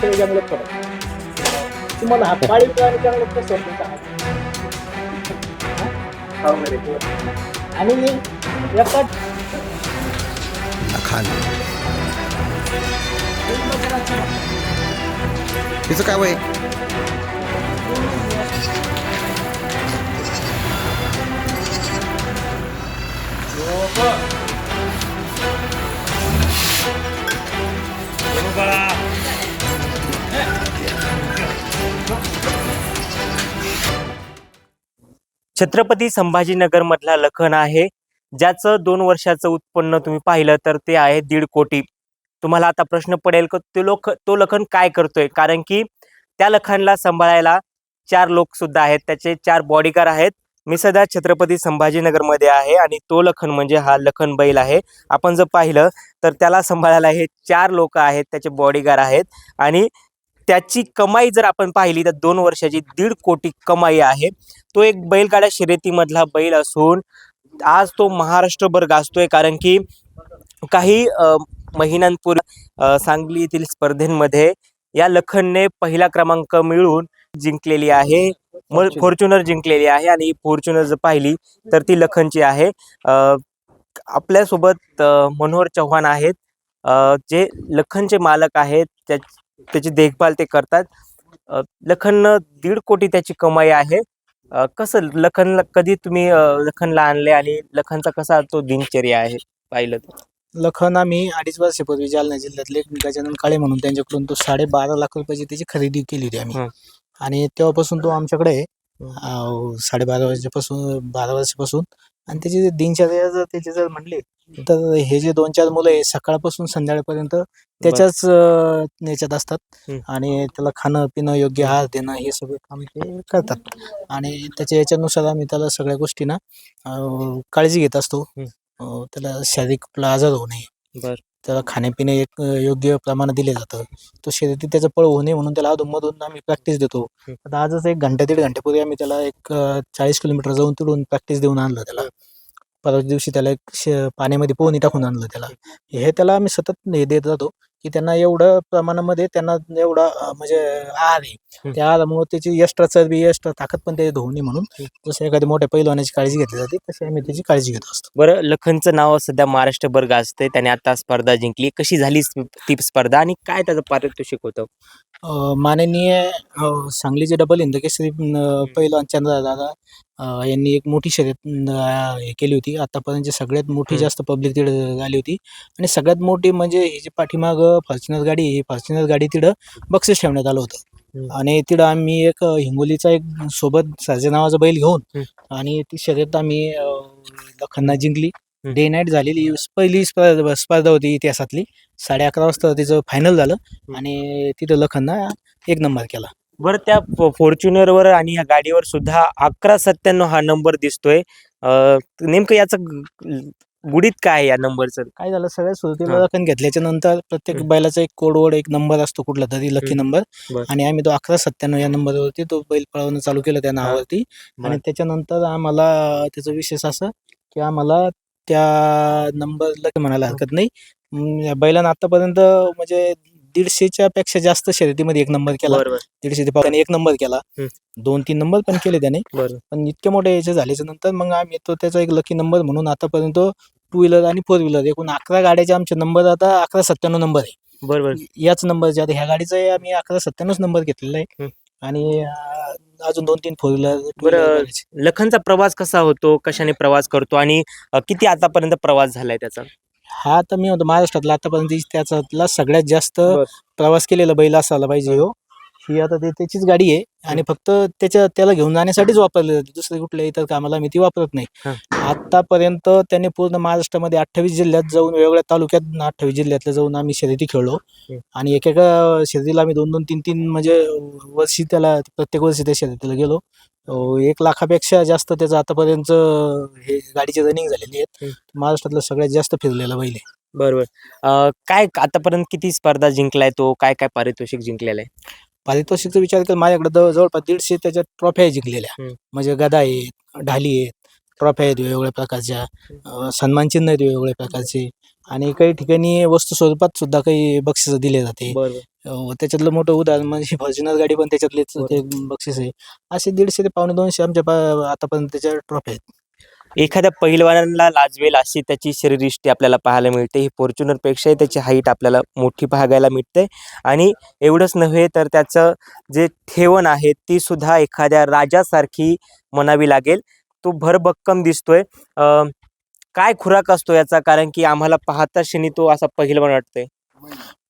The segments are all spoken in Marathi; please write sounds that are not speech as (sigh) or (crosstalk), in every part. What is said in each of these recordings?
फक्त याच्यामुळे फरक तुम्हाला हा पाळीव प्राणी करायला कसं सांगा. आणि एका खान. तिचं काय वय? छत्रपती संभाजीनगर मधला लखन आहे ज्याचं दोन वर्षाचं उत्पन्न तुम्ही पाहिलं तर ते आहे दीड कोटी. तुम्हाला आता प्रश्न पडेल का तो लोक तो लखन काय करतोय? कारण की त्या लखनला सांभाळायला चार लोक सुद्धा आहेत त्याचे चार बॉडीगार्ड आहेत. मी सध्या छत्रपती संभाजीनगरमध्ये आहे आणि तो लखन म्हणजे हा लखन बैल आहे. आपण जर पाहिलं तर त्याला सांभाळायला हे चार लोक आहेत त्याचे बॉडीगार्ड आहेत. आणि त्याची कमाई जर आपण पाहिली तर दोन वर्षाची दीड कोटी कमाई आहे. तो एक बैलगाड्या शर्यतीमधला बैल असून आज तो महाराष्ट्रभर गाजतोय कारण की काही महिन्यांपूर्वी सांगली येथील स्पर्धेमध्ये या लखनने पहिला क्रमांक मिळवून जिंकलेली आहे. फॉर्च्युनर जिंकलेली आहे आणि फॉर्च्युनर जर पाहिली तर ती लखनची आहे. आपल्यासोबत मनोहर चव्हाण आहेत. जे लखनचे मालक आहेत त्या त्याची देखभाल ते करतात. लखन दीड कोटी त्याची कमाई आहे. कसं लखनला कधी तुम्ही लखनला आणले आणि लखनचा कसा तो दिनचर्या आहे पाहिलं? तर लखन आम्ही अडीच वर्षापूर्वी जालना जिल्ह्यातले गजानन काळे म्हणून त्यांच्याकडून तो साडेबारा लाख रुपयाची त्याची खरेदी केली होती आम्ही. आणि तेव्हापासून तो आमच्याकडे साडेबारा वर्षापासून बारा वर्षापासून आणि त्याची दिनचर्या जर त्याची जर म्हणली तर हे जे दोन चार मुलं आहे सकाळपासून संध्याकाळपर्यंत त्याच्याच अं, याच्यात असतात. आणि त्याला खाणं पिणं योग्य आहार देणं हे सगळं काम ते करतात. आणि त्याच्या याच्यानुसार आम्ही त्याला सगळ्या गोष्टींना अं, काळजी घेत असतो. अं, त्याला शारीरिक आजार होऊ नये. बर. त्याला खाण्यापिणे एक अं, योग्य प्रमाणात दिले जातं. तो शर्यतीत त्याचं पळ होऊ नये म्हणून त्याला अधूनमधून आम्ही प्रॅक्टिस देतो. हं. आता आजच एक घंटा दीड घंट्यापूर्वी आम्ही त्याला एक चाळीस किलोमीटर जाऊन तिकडून प्रॅक्टिस देऊन आणलं त्याला. परवा दिवशी त्याला एक श- पाण्यामध्ये पोहणी टाकून आणलं त्याला. हे त्याला आम्ही सतत हे देत जातो की त्यांना एवढं प्रमाणामध्ये त्यांना एवढा अं, म्हणजे आहार आहे. त्या आहारामुळे त्याची एक्स्ट्रा चरबी एक्स्ट्रा ताकद पण ते धुवू नये म्हणून. जसं एखाद्या मोठ्या पैलवानाची काळजी घेतली जाते तशी आम्ही त्याची काळजी घेत असतो. बरं लखनचं नाव सध्या महाराष्ट्रभर गाजतंय. त्याने आता स्पर्धा जिंकली. कशी झाली स्प- ती स्पर्धा आणि काय त्याचं पारितोषिक होतं? अ, माननीय अ, सांगलीचे डबल हिंद केसरी अ, पैलवान चंद्र दादा अ, यांनी एक मोठी शर्यत हे केली होती आतापर्यंत सगळ्यात मोठी. जास्त पब्लिक तिथं झाली होती आणि सगळ्यात मोठी म्हणजे ही जी पाठीमाग फॉर्च्युनर गाडी ही फॉर्च्युनर गाडी तिथं बक्षीस ठेवण्यात आलं होतं. आणि तिथं आम्ही एक हिंगोलीचा एक सोबत सर्जे नावाचा बैल घेऊन. आणि ती शर्यत आम्ही अ, लखनना जिंकली. डे नाईट झालेली पहिली स्पर्धा स्पर्धा होती इतिहासातली साडे अकरा वाजता तिचं फायनल झालं आणि तिथं लखनना एक नंबर केला बरं त्या फॉर्च्युनरवर आणि या गाडीवर सुद्धा अकरा सत्त्याण्णव हा नंबर दिसतोय अं, नेमकं याचं ग- गुढीत काय आहे या नंबरचं काय झालं सगळ्यात सुरुवातीला हा. घेतल्याच्या नंतर प्रत्येक हम्म. बैलाचा एक कोडवड एक नंबर असतो कुठला तरी लकी हम्म. नंबर बर. आणि आम्ही तो अकरा सत्त्याण्णव या नंबरवरती तो बैल पळवणं चालू केलं त्या नावावरती बर. आणि त्याच्यानंतर आम्हाला त्याचं विशेष असं की आम्हाला त्या नंबर लकी म्हणायला हरकत नाही अं, या बैलानं आतापर्यंत म्हणजे दीडशेच्या पेक्षा जास्त शर्यतीमध्ये एक नंबर केला. बरोबर दीडशे ते पावणे एक नंबर केला. हम्म. दोन तीन नंबर पण केले त्याने. बरोबर पण इतके मोठे याचे झाल्याच्यानंतर मग आम्ही तो त्याचा एक लकी नंबर म्हणून आतापर्यंत टू व्हीलर आणि फोर व्हीलर एकूण अकरा गाड्याचे आमचे नंबर आता अकरा सत्त्याण्णव नंबर आहे. बरोबर याच नंबरचे आता ह्या गाडीचा आम्ही अकरा सत्त्याण्णव नंबर घेतलेला आहे. हम्म. आणि अं, अजून दोन तीन फोर व्हीलर बरं. लखनचा प्रवास कसा होतो? कशाने प्रवास करतो? आणि अं, किती आतापर्यंत प्रवास झालाय त्याचा? हा आता मी म्हणतो महाराष्ट्रातला आतापर्यंत त्याच्यातला सगळ्यात जास्त. प्रवास केलेला बैल असायला पाहिजे हो ही आता ते त्याचीच गाडी आहे आणि फक्त त्याच्या त्याला घेऊन जाण्यासाठीच वापरली जाते दुसऱ्या कुठल्या इतर कामाला मी ती वापरत नाही. आतापर्यंत त्याने पूर्ण महाराष्ट्रामध्ये अठ्ठावीस जिल्ह्यात जाऊन वेगवेगळ्या तालुक्यात अठ्ठावीस जिल्ह्यातल्या जाऊन आम्ही शर्यती खेळलो. आणि एकेका शर्यतीला आम्ही दोन दोन तीन तीन म्हणजे वर्षी त्याला प्रत्येक वर्षी त्या शर्यतीला गेलो एक लाखापेक्षा जास्त त्याचं आतापर्यंत हे गाडीची रनिंग झालेली आहेत. महाराष्ट्रातलं सगळ्यात जास्त फिरलेला बैल आहे. बरोबर. काय आतापर्यंत किती स्पर्धा जिंकलाय तो? काय काय पारितोषिक जिंकलेलं आहे? पारितोषिकचा विचार कर माझ्याकडे जवळ- जवळपास दीडशे त्याच्या ट्रॉफ्या जिंकलेल्या. म्हणजे गदा आहेत ढाली आहेत ट्रॉफ्या आहेत वेगवेगळ्या प्रकारच्या. सन्मानचिन्ह आहेत वेगवेगळ्या प्रकारचे. आणि काही ठिकाणी वस्तू स्वरूपात सुद्धा काही बक्षिसं दिले जाते. त्याच्यातलं मोठं उदाहरण म्हणजे फॉर्च्युनर गाडी पण त्याच्यातलेच ते बक्षीस आहे. असे दीडशे ते पावणे दोनशे आमच्या पा- आतापर्यंत त्याच्या ट्रॉफी आहेत. एखाद्या पहिलवानाला लाजवेल अशी त्याची शरीरयष्टी आपल्याला पाहायला मिळते. ही फॉर्च्युनर पेक्षाही त्याची हाईट आपल्याला मोठी पाहायला मिळते. आणि एवढंच नव्हे तर त्याचं जे ठेवण आहे ती सुद्धा एखाद्या राजासारखी म्हणावी लागेल. तो भरभक्कम दिसतोय. अं, काय खुराक असतो याचा? कारण की आम्हाला पाहता क्षणी तो असा पहिलवान वाटतोय.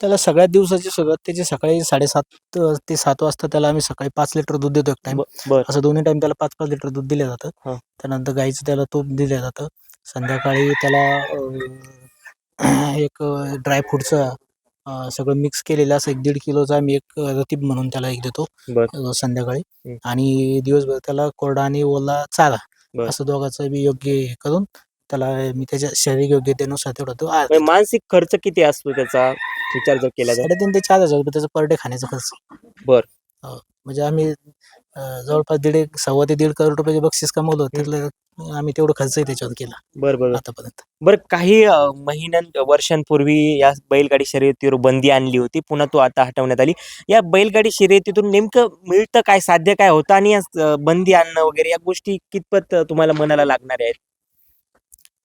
त्याला सगळ्यात दिवसाची सुरुवात त्याची सकाळी साडेसात ते सात वाजता त्याला आम्ही सकाळी पाच लिटर दूध देतो एक टाइम असं दोन्ही टाइम त्याला पाच पाच लिटर दूध दिलं. जातं त्यानंतर गाईचं त्याला तूप दिलं जातं संध्याकाळी त्याला एक ड्रायफ्रूटचं सगळं मिक्स केलेलं असं एक दीड किलोचा आम्ही एक रतीब म्हणून त्याला एक देतो संध्याकाळी. आणि दिवसभर त्याला कोरडा आणि ओला चारा. असं दोघांचं बी योग्य हे करून त्याला मी त्याच्या शारीरिक योग्यतेनुसार तेवढा तो म्हणजे मानसिक खर्च किती असतो त्याचा? विचार जर केला तर. साडेतीन ते चार हजार रुपये त्याचा पर डे खाण्याचा खर्च. बर. हो. म्हणजे आम्ही अं, जवळपास दीड एक सव्वा ते दीड करोड रुपयाचे बक्षीस कमवलं त्यातलं आम्ही तेवढं खर्चही त्याच्यावर केला. बरं बरं आतापर्यंत. बरं काही अ, महिन्यां वर्षांपूर्वी या बैलगाडी शर्यतीवर बंदी आणली होती पुन्हा तो आता हटवण्यात आली. या बैलगाडी शर्यतीतून नेमकं मिळतं काय साध्य काय होतं? आणि या अ, बंदी आणणं वगैरे या गोष्टी कितपत अ, तुम्हाला मनाला लागणार आहेत?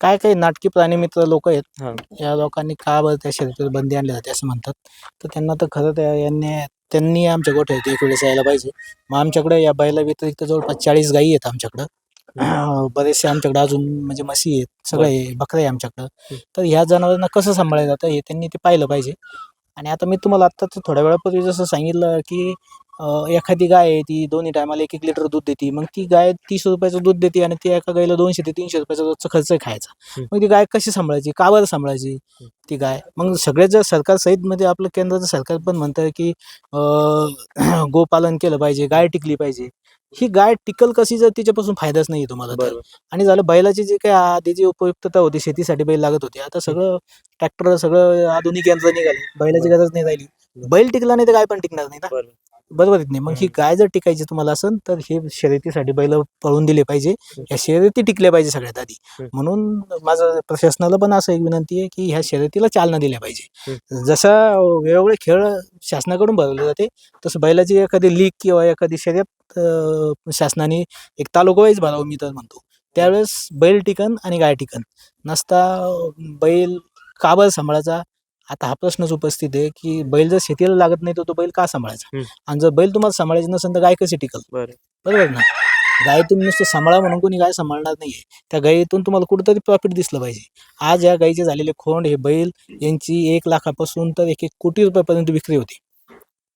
काय काही नाटकी प्राणी मित्र लोक आहेत. हा. या लोकांनी का बरं त्या शर्यतीवर बंदी आणली जाते असं म्हणतात. तर त्यांना तर खरं त्या यांनी त्यांनी आमच्या गोठ्यात एक वेळेस यायला पाहिजे. मग आमच्याकडे या बैला व्यतिरिक्त जवळपास चाळीस गायी आहेत आमच्याकडं. अं, (clears throat) बरेचसे आमच्याकडे अजून म्हणजे म्हशी आहेत सगळे बकऱ्या आहे आमच्याकडं. तर ह्या जनावरांना कसं सांभाळलं जातं हे त्यांनी ते पाहिलं पाहिजे. आणि आता मी तुम्हाला आत्ताच थोड्या वेळापूर्वी जसं सांगितलं की एखादी गाय आहे ती दोन्ही टायमाला एक एक लिटर दूध देते. मग ती गाय तीस रुपयाचं दूध देते आणि ती एका गायला दोनशे ते तीनशे रुपयाचा रोजचा खर्च खायचा. मग ती गाय कशी सांभाळायची? का बरं सांभाळायची ती गाय? मग सगळे जर सरकार सहित मध्ये आपलं केंद्राचं सरकार पण म्हणतं की (clears throat) गोपालन केलं पाहिजे गाय टिकली पाहिजे. ही गाय टिकल कशी जर तिच्यापासून फायदाच नाही तुम्हाला तर. बरोबर. आणि झालं बैलाची जी काही आधी जी उपयुक्तता होती शेतीसाठी बैल लागत होती आता सगळं ट्रॅक्टर सगळं आधुनिक यंत्र निघाले. बैलाची गरज नाही राहिली. बैल टिकला नाही तर गाय पण टिकणार नाही ना? बरोबर. की नाही? मग ही गाय जर टिकायची तुम्हाला असेल तर हे शर्यतीसाठी बैल पळून दिले पाहिजे. या शर्यती टिकल्या पाहिजे सगळ्यात आधी. हम्म. म्हणून माझं प्रशासनाला पण असं एक विनंती आहे की ह्या शर्यतीला चालना दिल्या पाहिजे. जसा वेगवेगळे खेळ शासनाकडून भरवले जाते तसं बैलाची एखादी लीग किंवा एखादी शर्यत अं, शासनाने एक तालुका वाईज भरावं मी तर म्हणतो. त्यावेळेस बैल टिकन आणि गाय टिकन. नसता अं, बैल काबर सांभाळायचा आता हा प्रश्नच उपस्थित आहे की बैल जर शेतीला लागत नाही तर तो बैल का सांभाळायचा? हम्म. आणि जर बैल तुम्हाला सांभाळायचं नसेल तर गाय कशी टिकल? बरं. बरोबर ना? गाय तुम्ही नुसतं सांभाळा म्हणून कोणी गाय सांभाळणार नाहीये. त्या गायीतून तुम्हाला कुठेतरी प्रॉफिट दिसलं पाहिजे. आज या गायीचे झालेले खोंड हे बैल यांची एक लाखापासून तर एक एक कोटी रुपयापर्यंत विक्री होती.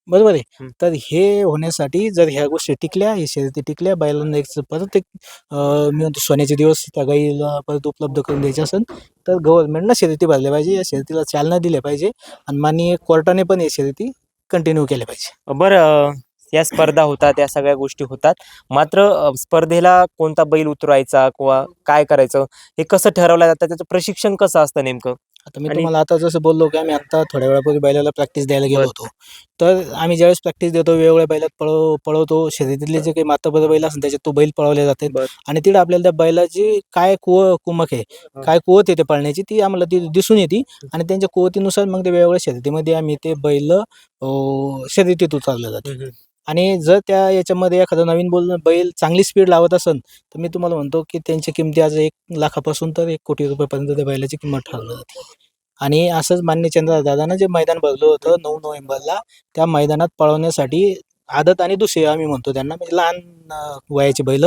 बरोबर आहे. तर हे होण्यासाठी जर ह्या गोष्टी टिकल्या हे शर्यती टिकल्या बैलांना एक परत एक अं, मी म्हणतो सोन्याचे दिवस त्या गाईला परत उपलब्ध करून द्यायचे असेल तर गव्हर्नमेंटनं शर्यती भरल्या पाहिजे. या शर्यतीला चालना दिल्या पाहिजे आणि माननीय कोर्टाने पण या शर्यती कंटिन्यू केल्या पाहिजे. बरं या स्पर्धा होतात या सगळ्या गोष्टी होतात. मात्र अ, स्पर्धेला कोणता बैल उतरवायचा किंवा काय करायचं हे कसं ठरवलं जातं? त्याचं प्रशिक्षण कसं असतं नेमकं? आता मी आणि- तुम्हाला आता जसं बोललो की आम्ही आता थोड्या वेळापूर्वी बैलाला प्रॅक्टिस द्यायला गेलो बरं. होतो. तर आम्ही ज्यावेळेस प्रॅक्टिस देतो वेगवेगळ्या बैलात पळव पळवतो. शर्यतीतले जे काही माताबर बैल असेल त्याच्यात तो बैल पळवले जाते बरं. आणि तिथे आपल्याला त्या बैलाची काय कुव कुमक आहे काय कुवत आहे ते पळण्याची ती आम्हाला ती दिसून येते. आणि त्यांच्या कुवतीनुसार मग ते वेगवेगळ्या शर्यतीमध्ये आम्ही ते बैल अं, शर्यतीत उतरले जाते. आणि जर त्या याच्यामध्ये एखादा नवीन बोल बैल चांगली स्पीड लावत असेल तर मी तुम्हाला म्हणतो की त्यांच्या किमती आज एक लाखापासून तर एक कोटी रुपयापर्यंत त्या बैलाची किंमत ठरवली जाते आणि असंच मान्य दादानं जे मैदान भरलं होतं नऊ नोव्हेंबरला त्या मैदानात पळवण्यासाठी आदत आणि दुसरे आम्ही म्हणतो त्यांना म्हणजे लहान वयाचे बैल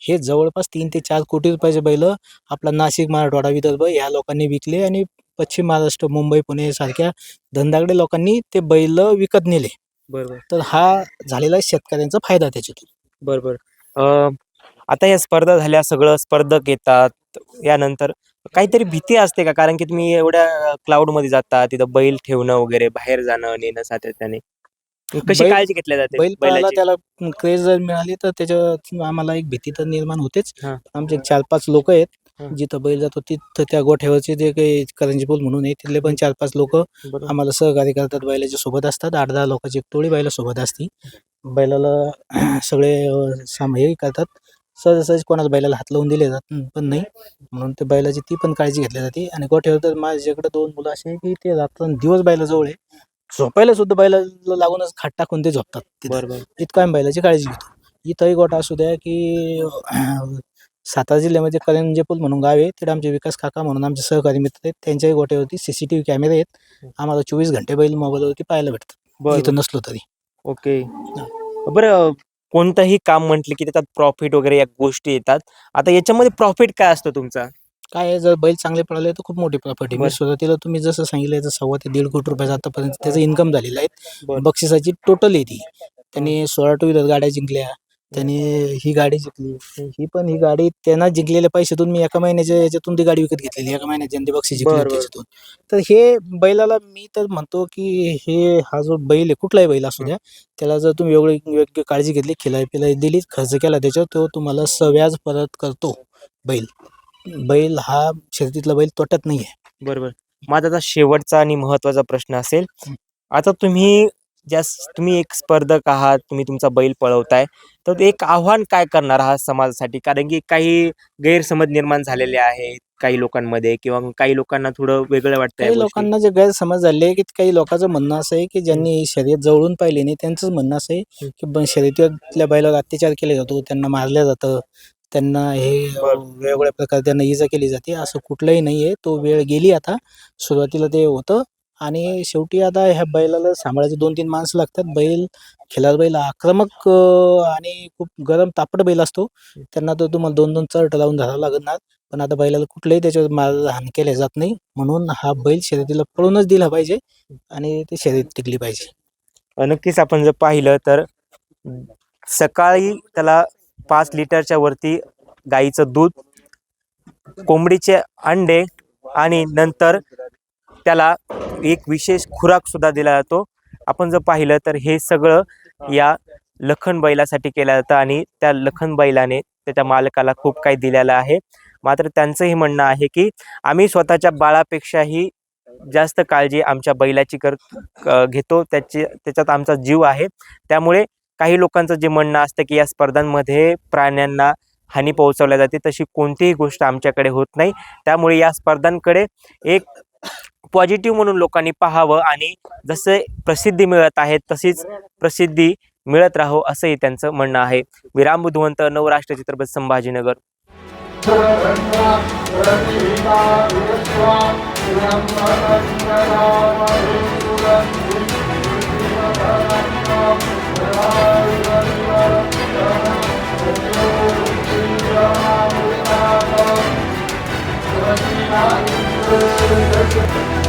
हे जवळपास तीन ते चार कोटी रुपयाचे बैल आपला नाशिक मराठवाडा विदर्भ या लोकांनी विकले आणि पश्चिम महाराष्ट्र मुंबई पुणे सारख्या धंदागडे लोकांनी ते बैल विकत नेले. बरोबर तर हा झालेला आहे शेतकऱ्यांचा फायदा त्याच्यातून बरोबर अ, आता या स्पर्धा झाल्या सगळं स्पर्धक येतात यानंतर काहीतरी भीती असते का कारण की तुम्ही एवढ्या क्लाउडमध्ये जाता तिथं बैल ठेवणं वगैरे बाहेर जाणं नेणं सातत्याने कशी बैल- काळजी घेतल्या जाते बैल पळाला बैलाची? त्याला क्रेज जर मिळाली तर त्याच्यात आम्हाला एक भीती तर निर्माण होतेच हा. आमचे चार पाच लोक आहेत. जिथं बैल जातो तिथं त्या गोठ्यावरचे जे काही करंजी बोल म्हणून आहे तिथले पण चार पाच लोक. आम्हाला सहकार्य करतात बैलाच्या सोबत असतात. आठ दहा लोकांची एक टोळी बैला सोबत असती. बैलाला (clears throat) सगळे अं, साम हे करतात. सहज कोणाला बैलाला हात लावून दिले जात पण नाही. म्हणून ते बैलाची ती पण काळजी घेतली जाते. आणि गोठ्यावर तर माझ्याकडे दोन मुलं असे आहे की ते रात्र दिवस बैला जवळ आहे. झोपायला सुद्धा बैलाला लागूनच खाट टाकून ते झोपतात तिथं. बरोबर. इतकं आम्ही बैलाची काळजी घेतो. इथंही गोठा असू द्या की अं, सातारा जिल्ह्यामध्ये करंजेपूल म्हणून गाव आहे. तिथे आमचे विकास काका म्हणून आमचे सहकारी मित्र आहेत. त्यांच्याही गोट्यावरती सीसीटीव्ही कॅमेरे आहेत. आम्हाला चोवीस घंटे बैल मोबाईलवरती पाहायला भेटतात. इथं नसलो तरी. ओके. बरं कोणतंही काम म्हटलं की त्याच्यात प्रॉफिट वगैरे या गोष्टी येतात. आता याच्यामध्ये प्रॉफिट काय असतं तुमचा? काय आहे, जर बैल चांगले पळाले तर खूप मोठी प्रॉपर्टी मी बरं. सुरुवातीला तुम्ही जसं सांगितलं तर सव्वा ते दीड कोटी रुपयाचं आतापर्यंत त्याचं इन्कम झालेलं आहे. बक्षिसाची टोटल आहे ती. त्यांनी सोळा टू व्हीलर गाड्या जिंकल्या. त्यांनी ही गाडी जिंकली. ही पण ही गाडी त्यांना जिंकलेल्या पैशातून मी एका महिन्याच्या याच्यातून ती गाडी विकत घेतलेली. एका महिन्यात ज्यांनी बक्षीस जिंकले बरं, बरं. त्याच्यातून. तर हे बैलाला मी तर म्हणतो की हे हा जो बैल आहे कुठलाही बैल असू द्या त्याला जर तुम्ही एवढी योग्य काळजी घेतली खिलाई पिलाई दिली खर्च केला त्याच्यावर तो तुम्हाला सव्याज परत करतो बैल. बैल हा शर्यतीतला बैल तोट्यात नाही आहे बरोबर. माझा आता शेवटचा आणि महत्त्वाचा प्रश्न असेल. आता तुम्ही ज्या तुम्ही एक स्पर्धक आहात तुम्ही तुमचा बैल पळवताय तर ते एक आव्हान काय करणार आहात समाजासाठी कारण की काही गैरसमज निर्माण झालेले आहेत काही लोकांमध्ये किंवा काही लोकांना थोडं वेगळं वाटतंय काही लोकांना जे गैरसमज झाले की काही लोकांचं म्हणणं असं आहे की ज्यांनी शर्यत जवळून पाहिली नाही त्यांचंच म्हणणं असं आहे. की शर्यतीतल्या बैलावर अत्याचार केले जातो त्यांना मारल्या जातं त्यांना हे. वेगवेगळ्या प्रकारे त्यांना इजा केली जाते असं कुठलंही नाही आहे तो वेळ गेली आता सुरुवातीला ते होतं आणि शेवटी आता ह्या बैलाला सांभाळायचे दोन तीन माणसं लागतात. बैल खिलार बैल आक्रमक आणि खूप गरम तापट बैल असतो. त्यांना तर तुम्हाला दोन दोन चरट लावून धरावं लागणार पण आता बैलाला कुठलंही त्याच्यावर मारहाण केल्या जात नाही. म्हणून हा बैल शर्यतीला पळूनच दिला पाहिजे आणि ते शर्यत टिकली पाहिजे. नक्कीच आपण जर पाहिलं तर सकाळी त्याला पाच लिटरच्या वरती गाईचं दूध कोंबडीचे अंडे आणि नंतर त्याला एक विशेष खुराक सुद्धा दिला जातो. आपण जर पाहिलं तर हे सगळं या लखन बैलासाठी केलं जातं आणि त्या लखन बैलाने त्याच्या मालकाला खूप काही दिलेलं आहे. मात्र त्यांचंही म्हणणं आहे की आम्ही स्वतःच्या बाळापेक्षाही जास्त काळजी आमच्या बैलाची कर घेतो. त्याची त्याच्यात आमचा जीव आहे. त्यामुळे काही लोकांचं जे म्हणणं असतं की या स्पर्धांमध्ये प्राण्यांना हानी पोहोचवल्या जाते तशी कोणतीही गोष्ट आमच्याकडे होत नाही. त्यामुळे या स्पर्धांकडे एक पॉझिटिव्ह म्हणून लोकांनी पाहावं आणि जसे प्रसिद्धी मिळत आहे तशीच प्रसिद्धी मिळत राहो असंही त्यांचं म्हणणं आहे विराम बुधवंत नवराष्ट्र चित्रपट संभाजीनगर Thank you.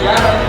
Yeah.